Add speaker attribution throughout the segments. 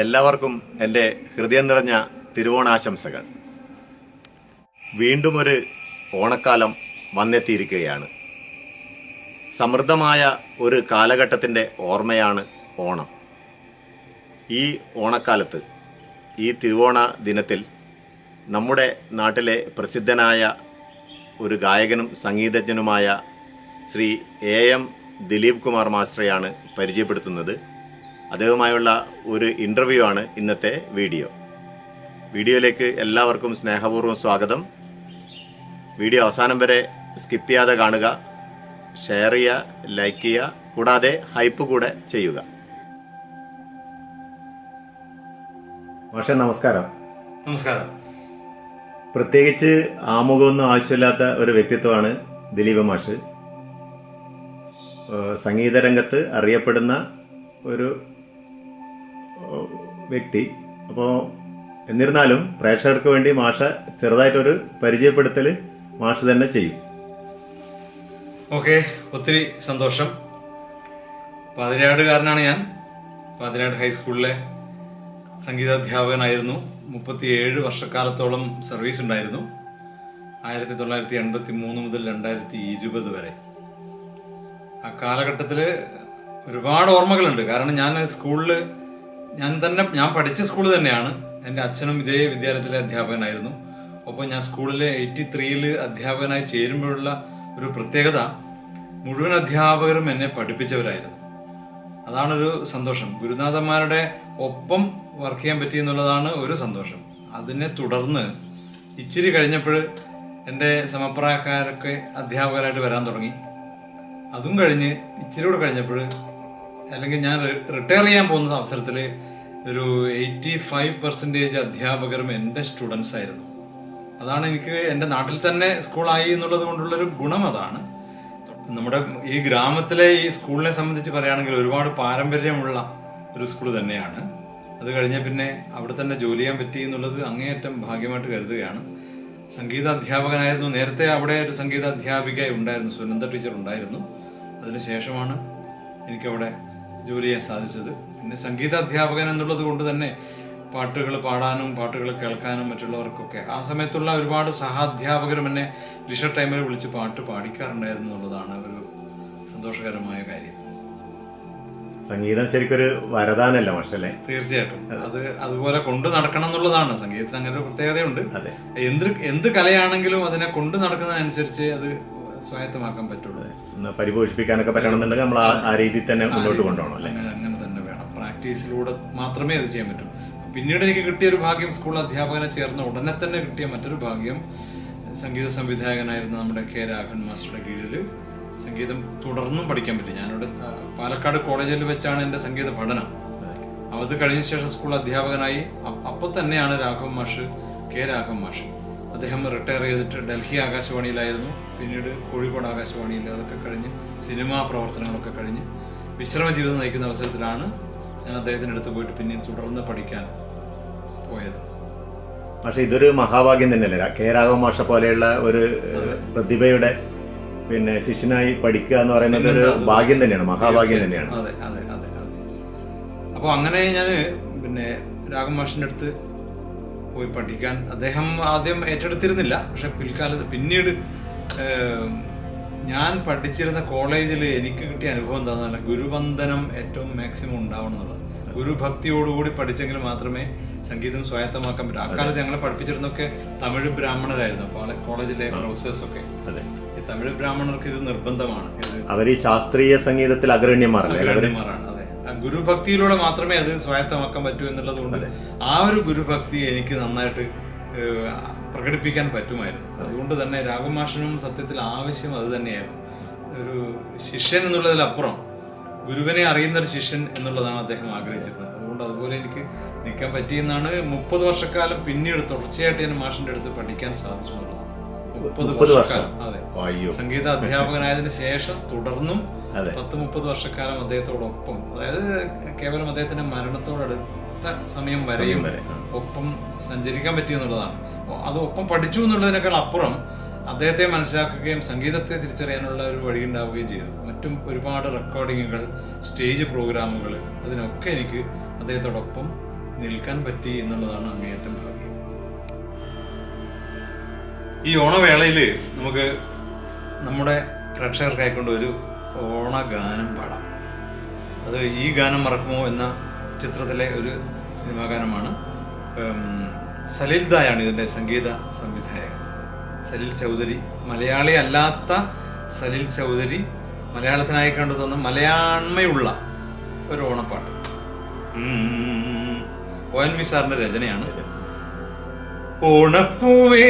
Speaker 1: എല്ലാവർക്കും എന്റെ ഹൃദയം നിറഞ്ഞ തിരുവോണാശംസകൾ. വീണ്ടും ഒരു ഓണക്കാലം വന്നെത്തിയിരിക്കുകയാണ്. സമൃദ്ധമായ ഒരു കാലഘട്ടത്തിന്റെ ഓർമ്മയാണ് ഓണം. ഈ ഓണക്കാലത്ത് ഈ തിരുവോണ ദിനത്തിൽ നമ്മുടെ നാട്ടിലെ പ്രസിദ്ധനായ ഒരു ഗായകനും സംഗീതജ്ഞനുമായ ശ്രീ എ എം ദിലീപ് കുമാർ മാസ്റ്ററെയാണ് പരിചയപ്പെടുത്തുന്നത്. അദ്ദേഹവുമായുള്ള ഒരു ഇന്റർവ്യൂ ആണ് ഇന്നത്തെ വീഡിയോ വീഡിയോയിലേക്ക് എല്ലാവർക്കും സ്നേഹപൂർവം സ്വാഗതം. വീഡിയോ അവസാനം വരെ സ്കിപ്പ് ചെയ്യാതെ കാണുക ഷെയർ ചെയ്യുക ലൈക്ക് ചെയ്യുക കൂടാതെ ഹൈപ്പ് കൂടെ ചെയ്യുക. പക്ഷേ നമസ്കാരം.
Speaker 2: നമസ്കാരം.
Speaker 1: പ്രത്യേകിച്ച് ആമുഖമൊന്നും ആവശ്യമില്ലാത്ത ഒരു വ്യക്തിത്വമാണ് ദിലീപ് മാഷ്. സംഗീതരംഗത്ത് അറിയപ്പെടുന്ന ഒരു വ്യക്തി. അപ്പോൾ എന്നിരുന്നാലും പ്രേക്ഷകർക്ക് വേണ്ടി മാഷ ചെറുതായിട്ടൊരു പരിചയപ്പെടുത്തൽ മാഷ തന്നെ ചെയ്യും.
Speaker 2: ഓക്കെ ഒത്തിരി സന്തോഷം. പാതിരാടുകാരനാണ് ഞാൻ. പാതിരാട് ഹൈസ്കൂളിലെ സംഗീതാധ്യാപകനായിരുന്നു. മുപ്പത്തിയേഴ് വർഷക്കാലത്തോളം സർവീസ് ഉണ്ടായിരുന്നു. ആയിരത്തി തൊള്ളായിരത്തി എൺപത്തി മൂന്ന് മുതൽ രണ്ടായിരത്തി ഇരുപത് വരെ. ആ കാലഘട്ടത്തിൽ ഒരുപാട് ഓർമ്മകളുണ്ട്. കാരണം ഞാൻ സ്കൂളിൽ ഞാൻ തന്നെ ഞാൻ പഠിച്ച സ്കൂൾ തന്നെയാണ്. എന്റെ അച്ഛനും ഇതേ വിദ്യാലയത്തിലെ അധ്യാപകനായിരുന്നു. അപ്പോൾ ഞാൻ സ്കൂളിലെ എയ്റ്റി ത്രീയിൽ അധ്യാപകനായി ചേരുമ്പോഴുള്ള ഒരു പ്രത്യേകത മുഴുവൻ അധ്യാപകരും എന്നെ പഠിപ്പിച്ചവരായിരുന്നു. അതാണൊരു സന്തോഷം. ഗുരുനാഥന്മാരുടെ ഒപ്പം വർക്ക് ചെയ്യാൻ പറ്റി എന്നുള്ളതാണ് ഒരു സന്തോഷം. അതിനെ തുടർന്ന് ഇച്ചിരി കഴിഞ്ഞപ്പോൾ എന്റെ സമപ്രായക്കാരൊക്കെ അധ്യാപകരായിട്ട് വരാൻ തുടങ്ങി. അതും കഴിഞ്ഞ് ഇച്ചിരി കൂടെ കഴിഞ്ഞപ്പോൾ അല്ലെങ്കിൽ ഞാൻ റിട്ടയർ ചെയ്യാൻ പോകുന്ന അവസരത്തിൽ ഒരു എയ്റ്റി ഫൈവ് പെർസെന്റേജ് അധ്യാപകരും എന്റെ സ്റ്റുഡൻസ് ആയിരുന്നു. അതാണ് എനിക്ക് എന്റെ നാട്ടിൽ തന്നെ സ്കൂളായി എന്നുള്ളത് കൊണ്ടുള്ളൊരു ഗുണം അതാണ്. നമ്മുടെ ഈ ഗ്രാമത്തിലെ ഈ സ്കൂളിനെ സംബന്ധിച്ച് പറയുകയാണെങ്കിൽ ഒരുപാട് പാരമ്പര്യമുള്ള ഒരു സ്കൂൾ തന്നെയാണ്. അത് കഴിഞ്ഞ പിന്നെ അവിടെ തന്നെ ജോലി ചെയ്യാൻ പറ്റി എന്നുള്ളത് അങ്ങേയറ്റം ഭാഗ്യമായിട്ട് കരുതുകയാണ്. സംഗീത അധ്യാപകനായിരുന്നു. നേരത്തെ അവിടെ ഒരു സംഗീത അധ്യാപിക ഉണ്ടായിരുന്നു. സുനന്ദ ടീച്ചർ ഉണ്ടായിരുന്നു. അതിനുശേഷമാണ് എനിക്കവിടെ ജോലി ചെയ്യാൻ സാധിച്ചത്. പിന്നെ സംഗീത അധ്യാപകൻ എന്നുള്ളത് കൊണ്ട് തന്നെ പാട്ടുകൾ പാടാനും പാട്ടുകൾ കേൾക്കാനും മറ്റുള്ളവർക്കൊക്കെ ആ സമയത്തുള്ള ഒരുപാട് സഹാധ്യാപകരും എന്നെ ലിഷർ ടൈമിൽ വിളിച്ച് പാട്ട് പാടിക്കാറുണ്ടായിരുന്നു എന്നുള്ളതാണ് ഒരു സന്തോഷകരമായ കാര്യം.
Speaker 1: സംഗീതം ശരിക്കൊരു വരദാനല്ല മാഷല്ലേ
Speaker 2: തീർച്ചയായിട്ടും. അത് അതുപോലെ കൊണ്ടു നടക്കണം എന്നുള്ളതാണ്. സംഗീതത്തിന് അങ്ങനെ ഒരു പ്രത്യേകതയുണ്ട്. എന്ത് എന്ത് കലയാണെങ്കിലും അതിനെ കൊണ്ടു നടക്കുന്നതിനനുസരിച്ച് അത് സ്വായത്തമാക്കാൻ പറ്റുള്ളൂ.
Speaker 1: പരിപോഷിപ്പിക്കാനൊക്കെ പറ്റണമെന്നുണ്ടെങ്കിൽ നമ്മൾ ആ രീതിയിൽ തന്നെ മുന്നോട്ട് കൊണ്ടുപോകണം അല്ലേ?
Speaker 2: അങ്ങനെ തന്നെ വേണം. പ്രാക്ടീസിലൂടെ മാത്രമേ അത് ചെയ്യാൻ പറ്റൂ. പിന്നീട് എനിക്ക് കിട്ടിയ ഒരു ഭാഗ്യം സ്കൂൾ അധ്യാപകനെ ചേർന്ന ഉടനെ തന്നെ കിട്ടിയ മറ്റൊരു ഭാഗ്യം സംഗീത സംവിധായകനായിരുന്ന നമ്മുടെ കെ രാഘവൻ മാസ്റ്ററുടെ കീഴിൽ സംഗീതം തുടർന്നും പഠിക്കാൻ പറ്റില്ല ഞാനിവിടെ പാലക്കാട് കോളേജിൽ വെച്ചാണ് എന്റെ സംഗീത പഠനം. അത്. കഴിഞ്ഞ ശേഷം സ്കൂൾ അധ്യാപകനായി. അപ്പം തന്നെയാണ് രാഘവൻ മാഷ് കെ രാഘവൻ മാഷ്. അദ്ദേഹം റിട്ടയർ ചെയ്തിട്ട് ഡൽഹി ആകാശവാണിയിലായിരുന്നു. പിന്നീട് കോഴിക്കോട് ആകാശവാണിയിൽ അതൊക്കെ കഴിഞ്ഞ് സിനിമാ പ്രവർത്തനങ്ങളൊക്കെ കഴിഞ്ഞ് വിശ്രമ ജീവിതം നയിക്കുന്ന അവസരത്തിലാണ് ഞാൻ അദ്ദേഹത്തിന്റെ അടുത്ത് പോയിട്ട് പിന്നീട് തുടർന്ന് പഠിക്കാൻ പോയത്.
Speaker 1: പക്ഷേ ഇതൊരു മഹാഭാഗ്യം തന്നെയല്ലേ? കെ രാഘവ മാഷ പോലെയുള്ള ഒരു പ്രതിഭയുടെ പിന്നെ ശിഷ്യനായി പഠിക്കുക എന്ന് പറയുന്നത് ഒരു ഭാഗ്യം തന്നെയാണ് മഹാഭാഗ്യം തന്നെയാണ്.
Speaker 2: അതെ അതെ അതെ അതെ. അപ്പോൾ അങ്ങനെ ഞാൻ പിന്നെ രാഘവ മാഷിന്റെ അടുത്ത് പോയി പഠിക്കാൻ. അദ്ദേഹം ആദ്യം ഏറ്റെടുത്തിരുന്നില്ല. പക്ഷെ പിൽക്കാലത്ത് പിന്നീട് ഞാൻ പഠിച്ചിരുന്ന കോളേജിൽ എനിക്ക് കിട്ടിയ അനുഭവം എന്താണെന്നല്ല ഗുരുവന്ദനം ഏറ്റവും മാക്സിമം ഉണ്ടാവണം എന്നുള്ളത് ഗുരുഭക്തിയോടുകൂടി പഠിച്ചെങ്കിൽ മാത്രമേ സംഗീതം സ്വായത്തമാക്കാൻ പറ്റൂ. അക്കാലത്ത് ഞങ്ങളെ പഠിപ്പിച്ചിരുന്നൊക്കെ തമിഴ് ബ്രാഹ്മണരായിരുന്നു. കോള- കോളേജിലെ പ്രൊഫസേഴ്സൊക്കെ. ഈ തമിഴ് ബ്രാഹ്മണർക്ക് ഇത് നിർബന്ധമാണ്.
Speaker 1: അവർ ഈ ശാസ്ത്രീയ സംഗീതത്തിൽ അഗ്രണ്യന്മാരല്ലേ അവർ
Speaker 2: അഗ്രണ്യന്മാരാണ് അതെ ആ ഗുരുഭക്തിയിലൂടെ മാത്രമേ അത് സ്വായത്തമാക്കാൻ പറ്റൂ എന്നുള്ളത് കൊണ്ട് ആ ഒരു ഗുരുഭക്തി എനിക്ക് നന്നായിട്ട് പ്രകടിപ്പിക്കാൻ പറ്റുമായിരുന്നു. അതുകൊണ്ട് തന്നെ രാഘവമാഷനും സത്യത്തിൽ ആവശ്യം അത് തന്നെയായിരുന്നു. ഒരു ശിഷ്യൻ എന്നുള്ളതിലപ്പുറം ഗുരുവിനെ അറിയുന്ന ഒരു ശിഷ്യൻ എന്നുള്ളതാണ് അദ്ദേഹം ആഗ്രഹിച്ചിരുന്നത്. അതുകൊണ്ട് അതുപോലെ എനിക്ക് നിൽക്കാൻ പറ്റിയെന്നാണ് മുപ്പത് വർഷക്കാലം പിന്നീട് തുടർച്ചയായിട്ട് ഞാൻ മാഷിന്റെ അടുത്ത് പഠിക്കാൻ സാധിച്ചു എന്നുള്ളതാണ്. മുപ്പത് വർഷക്കാലം. അതെ. സംഗീത അധ്യാപകനായതിനു ശേഷം തുടർന്നും. പത്ത് മുപ്പത് വർഷക്കാലം അദ്ദേഹത്തോടൊപ്പം അതായത് കേവലം അദ്ദേഹത്തിന്റെ മരണത്തോടടുത്ത സമയം വരെയും ഒപ്പം സഞ്ചരിക്കാൻ പറ്റി എന്നുള്ളതാണ്. അത് ഒപ്പം പഠിച്ചു എന്നുള്ളതിനേക്കാൾ അപ്പുറം അദ്ദേഹത്തെ മനസ്സിലാക്കുകയും സംഗീതത്തെ തിരിച്ചറിയാനുള്ള ഒരു വഴി ഉണ്ടാവുകയും ചെയ്തു. മറ്റും ഒരുപാട് റെക്കോർഡിങ്ങുകൾ സ്റ്റേജ് പ്രോഗ്രാമുകൾ അതിനൊക്കെ എനിക്ക് അദ്ദേഹത്തോടൊപ്പം നിൽക്കാൻ പറ്റി എന്നുള്ളതാണ് അങ്ങേയറ്റം ഭാഗ്യം. ഈ ഓണവേളയിൽ നമുക്ക് നമ്മുടെ പ്രേക്ഷകർക്കായിക്കൊണ്ട് ഒരു ഓണഗാനം പാടാം. അത് ഈ ഗാനം മറക്കുമോ എന്ന ചിത്രത്തിലെ ഒരു സിനിമാ ഗാനമാണ്. സലിൽ ദായാണ് ഇതിന്റെ സംഗീത സംവിധായകൻ. സലിൽ ചൗധരി മലയാളി അല്ലാത്ത സലിൽ ചൗധരി മലയാളത്തിനായി കണ്ടു തന്ന മലയാണ്മയുള്ള ഒരു ഓണപ്പാട്ട്. ഒ എൻ വി സാറിന്റെ രചനയാണ്. ഓണപ്പൂവേ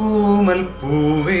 Speaker 2: ഓമൽപ്പൂവേ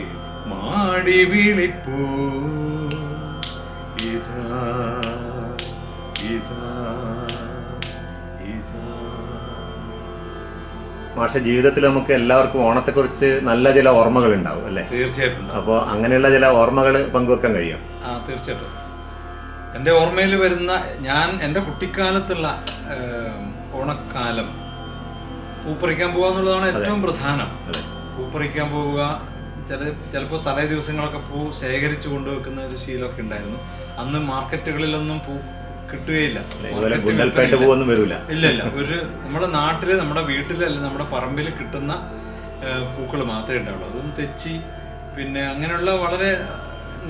Speaker 2: മാടി വിളിപ്പൂ. ഇതാ ഇതാ
Speaker 1: പക്ഷെ ജീവിതത്തിൽ നമുക്ക് എല്ലാവർക്കും ഓണത്തെക്കുറിച്ച് നല്ല ചില ഓർമ്മകൾ ഉണ്ടാവും അല്ലേ?
Speaker 2: തീർച്ചയായിട്ടും.
Speaker 1: അപ്പോൾ അങ്ങനെയുള്ള ചില ഓർമ്മകൾ പങ്കുവെക്കാൻ കഴിയും?
Speaker 2: ആ തീർച്ചയായിട്ടും. എന്റെ ഓർമ്മയിൽ വരുന്ന ഞാൻ എന്റെ കുട്ടിക്കാലത്തുള്ള ഓണക്കാലം പൂപ്പറിക്കാൻ പോകുക എന്നുള്ളതാണ് ഏറ്റവും പ്രധാനം. പൂപ്പറിക്കാൻ പോവുക ചില ചിലപ്പോൾ തലേ ദിവസങ്ങളൊക്കെ പൂ ശേഖരിച്ചു കൊണ്ടുവെക്കുന്ന ഒരു ശീലമൊക്കെ ഉണ്ടായിരുന്നു. അന്ന് മാർക്കറ്റുകളിലൊന്നും പൂ കിട്ടുകയില്ല. ഇല്ല ഇല്ല. ഒരു നമ്മുടെ നാട്ടിൽ നമ്മുടെ വീട്ടിലല്ല നമ്മുടെ പറമ്പിൽ കിട്ടുന്ന പൂക്കൾ മാത്രമേ ഉണ്ടാവുള്ളൂ. അതും തെച്ചി പിന്നെ അങ്ങനെയുള്ള വളരെ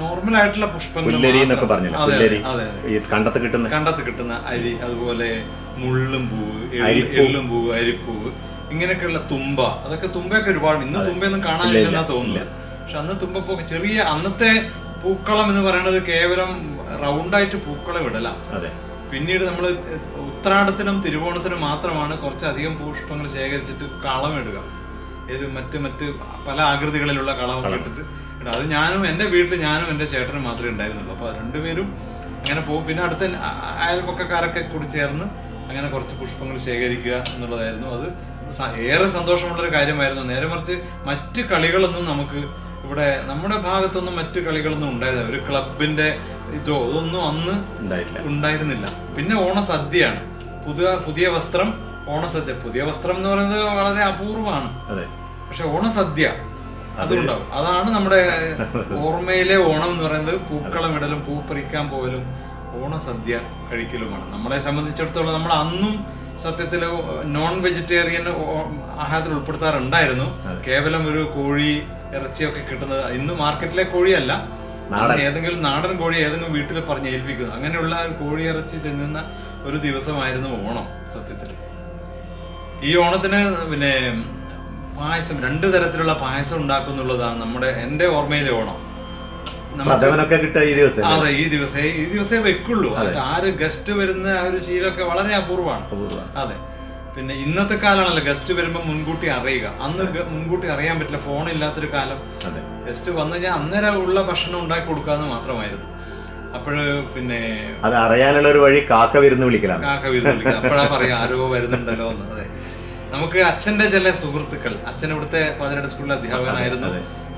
Speaker 2: നോർമൽ ആയിട്ടുള്ള പുഷ്പങ്ങൾ
Speaker 1: കണ്ടത്ത് കിട്ടുന്ന?
Speaker 2: കണ്ടത്ത് കിട്ടുന്ന അരി അതുപോലെ മുള്ളും പൂവ് എള്ളും പൂവ് അരിപ്പൂവ്. ഇങ്ങനെയൊക്കെയുള്ള തുമ്പ. അതൊക്കെ തുമ്പയൊക്കെ ഒരുപാട് ഇന്ന് തുമ്പയൊന്നും കാണാനില്ലെന്നാ തോന്നുന്നു. പക്ഷെ അന്ന് തുമ്പപ്പോ ചെറിയ അന്നത്തെ പൂക്കളം എന്ന് പറയുന്നത് കേവലം റൗണ്ടായിട്ട് പൂക്കളം ഇടല.
Speaker 1: അതെ.
Speaker 2: പിന്നീട് നമ്മൾ ഉത്രാടത്തിനും തിരുവോണത്തിനും മാത്രമാണ് കുറച്ചധികം പുഷ്പങ്ങൾ ശേഖരിച്ചിട്ട് കളമിടുക ഏത് മറ്റ് മറ്റ് പല ആകൃതികളിലുള്ള കളമൊക്കെ ഇട്ടിട്ട് അത് ഞാനും എന്റെ വീട്ടിൽ ഞാനും എന്റെ ചേട്ടനും മാത്രമേ ഉണ്ടായിരുന്നുള്ളൂ. അപ്പോൾ രണ്ടുപേരും അങ്ങനെ പോകും. പിന്നെ അടുത്ത അയൽപ്പക്കക്കാരൊക്കെ അയൽപക്കക്കാരൊക്കെ കൂടി ചേർന്ന് അങ്ങനെ കുറച്ച് പുഷ്പങ്ങൾ ശേഖരിക്കുക എന്നുള്ളതായിരുന്നു. അത് ഏറെ സന്തോഷമുള്ളൊരു കാര്യമായിരുന്നു. നേരെ മറിച്ച് മറ്റ് കളികളൊന്നും നമുക്ക് ഇവിടെ നമ്മുടെ ഭാഗത്തൊന്നും മറ്റ് കളികളൊന്നും ഉണ്ടായില്ല ഒരു ക്ലബിന്റെ ഇതോ ഇതൊന്നും അന്ന് ഉണ്ടായിരുന്നില്ല. പിന്നെ ഓണസദ്യയാണ്. പുതിയ പുതിയ വസ്ത്രം ഓണസദ്യ. പുതിയ വസ്ത്രം എന്ന് പറയുന്നത് വളരെ അപൂർവമാണ്. പക്ഷെ ഓണസദ്യ അതുണ്ടാവും. അതാണ് നമ്മുടെ ഓർമ്മയിലെ ഓണം എന്ന് പറയുന്നത്. പൂക്കളം ഇടലും പൂ പറിക്കാൻ പോകലും ഓണസദ്യ കഴിക്കലുമാണ്. നമ്മളെ സംബന്ധിച്ചിടത്തോളം നമ്മൾ അന്നും സത്യത്തിൽ നോൺ വെജിറ്റേറിയൻ ആഹാരത്തിൽ ഉൾപ്പെടുത്താറുണ്ടായിരുന്നു. കേവലം ഒരു കോഴി ഇറച്ചിയൊക്കെ കിട്ടുന്നത് ഇന്ന് മാർക്കറ്റിലെ കോഴിയല്ല. ഏതെങ്കിലും നാടൻ കോഴി ഏതെങ്കിലും വീട്ടിൽ പറഞ്ഞ് ഏൽപ്പിക്കുന്നു. അങ്ങനെയുള്ള ഒരു കോഴി ഇറച്ചി തിന്നുന്ന ഒരു ദിവസമായിരുന്നു ഓണം സത്യത്തിൽ ഈ ഓണത്തിന് പിന്നെ പായസം രണ്ട് തരത്തിലുള്ള പായസം ഉണ്ടാക്കുന്നുള്ളതാണ് നമ്മുടെ എന്റെ ഓർമ്മയിലെ ഓണം.
Speaker 1: പ്രഥമനൊക്കെ കിട്ടുക ഈ ദിവസം
Speaker 2: അതെ ഈ ദിവസേ ഈ ദിവസേ വെക്കുള്ളൂ. ആര് ഗസ്റ്റ് വരുന്ന ആ ഒരു ശീലമൊക്കെ വളരെ അപൂർവമാണ്.
Speaker 1: അപൂർവ
Speaker 2: അതെ. പിന്നെ ഇന്നത്തെ കാലമാണല്ലോ ഗസ്റ്റ് വരുമ്പോൾ മുൻകൂട്ടി അറിയുക. അന്ന് മുൻകൂട്ടി അറിയാൻ പറ്റില്ല ഫോൺ ഇല്ലാത്തൊരു കാലം.
Speaker 1: അതെ.
Speaker 2: ഗസ്റ്റ് വന്നു കഴിഞ്ഞാൽ അന്നേരം ഉള്ള ഭക്ഷണം ഉണ്ടാക്കി കൊടുക്കാന്ന് മാത്രമായിരുന്നു. അപ്പോഴ് പിന്നെ
Speaker 1: അത് അറിയാനുള്ള ഒരു വഴി കാക്ക വിരുന്ന് വിളിക്കലാണ്.
Speaker 2: കാക്ക വിരുന്നില്ല അപ്പോഴാ പറയാ ആരോ വരുന്നുണ്ടല്ലോ എന്ന്. അതെ. നമുക്ക് അച്ഛന്റെ ചില സുഹൃത്തുക്കൾ അച്ഛൻ ഇവിടുത്തെ പതിനെട്ട് സ്കൂളിലെ അധ്യാപകനായിരുന്നു.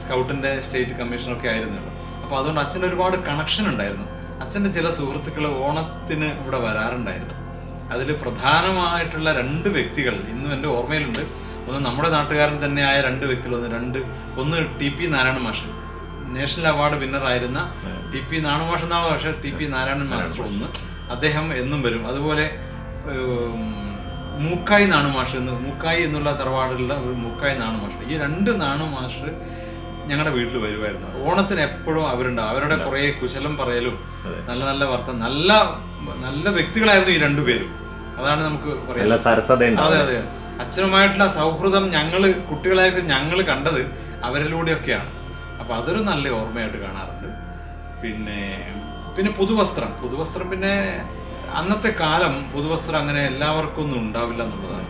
Speaker 2: സ്കൗട്ടിന്റെ സ്റ്റേറ്റ് കമ്മീഷണറൊക്കെ ആയിരുന്നല്ലോ അപ്പൊ അതുകൊണ്ട് അച്ഛൻ ഒരുപാട് കണക്ഷൻ ഉണ്ടായിരുന്നു. അച്ഛന്റെ ചില സുഹൃത്തുക്കൾ ഓണത്തിന് ഇവിടെ വരാറുണ്ടായിരുന്നു. അതിൽ പ്രധാനമായിട്ടുള്ള രണ്ട് വ്യക്തികൾ ഇന്നും എന്റെ ഓർമ്മയിലുണ്ട്. ഒന്ന് നമ്മുടെ നാട്ടുകാരൻ തന്നെയായ രണ്ട് വ്യക്തികൾ ഒന്ന് രണ്ട് ഒന്ന് ടി പി നാരായണ മാഷൻ നാഷണൽ അവാർഡ് വിന്നർ ആയിരുന്ന ടി പി നാണുമാഷ് എന്നാണ്? പക്ഷേ ടി പി നാരായണൻ മാസ്റ്റർ ഒന്ന്. അദ്ദേഹം എന്നും വരും. അതുപോലെ മൂക്കായി നാണുമാഷ് എന്ന് മൂക്കായി എന്നുള്ള തറവാടിലുള്ള ഒരു മൂക്കായി നാണുമാഷ്. ഈ രണ്ട് നാണുമാഷ് ഞങ്ങളുടെ വീട്ടിൽ വരുമായിരുന്നു ഓണത്തിന് എപ്പോഴും അവരുണ്ടാവും. അവരുടെ കുറെ കുശലം പറയലും നല്ല നല്ല വർത്തം നല്ല നല്ല വ്യക്തികളായിരുന്നു ഈ രണ്ടുപേരും അതാണ് നമുക്ക് പറയാം അതെ അതെ. അച്ഛനുമായിട്ടുള്ള സൗഹൃദം ഞങ്ങൾ കുട്ടികളായിട്ട് ഞങ്ങൾ കണ്ടത് അവരിലൂടെയൊക്കെയാണ്. അപ്പൊ അതൊരു നല്ല ഓർമ്മയായിട്ട് കാണാറുണ്ട്. പിന്നെ പിന്നെ പുതുവസ്ത്രം. പുതുവസ്ത്രം പിന്നെ അന്നത്തെ കാലം പുതുവസ്ത്രം അങ്ങനെ എല്ലാവർക്കും ഒന്നും ഉണ്ടാവില്ല എന്നുള്ളതാണ്.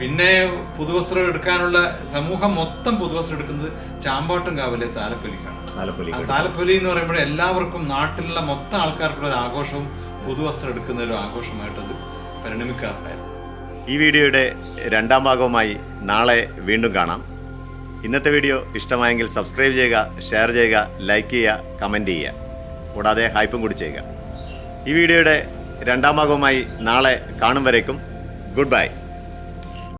Speaker 2: പിന്നെ പുതുവസ്ത്രം എടുക്കാനുള്ള സമൂഹം മൊത്തം പുതുവസ്ത്രം എടുക്കുന്നത് ചാമ്പാട്ടും കാവിലെ താലപ്പൊലിക്കാണ്.
Speaker 1: താലപ്പൊലി
Speaker 2: എന്ന് പറയുമ്പോൾ എല്ലാവർക്കും നാട്ടിലുള്ള മൊത്തം ആൾക്കാർക്കുള്ള ഒരു ആഘോഷവും പുതുവസ്ത്രം എടുക്കുന്ന ഒരു ആഘോഷമായിട്ട് അത് പരിണമിക്കാറുണ്ടായിരുന്നു.
Speaker 1: ഈ വീഡിയോയുടെ രണ്ടാം ഭാഗവുമായി നാളെ വീണ്ടും കാണാം. ഇന്നത്തെ വീഡിയോ ഇഷ്ടമായെങ്കിൽ സബ്സ്ക്രൈബ് ചെയ്യുക ഷെയർ ചെയ്യുക ലൈക്ക് ചെയ്യുക കമന്റ് ചെയ്യുക. കൂടാതെ ഹൈപ്പും കൂടി ചെയ്യുക. ഈ വീഡിയോയുടെ രണ്ടാം ഭാഗവുമായി നാളെ കാണും വരേക്കും. Good bye.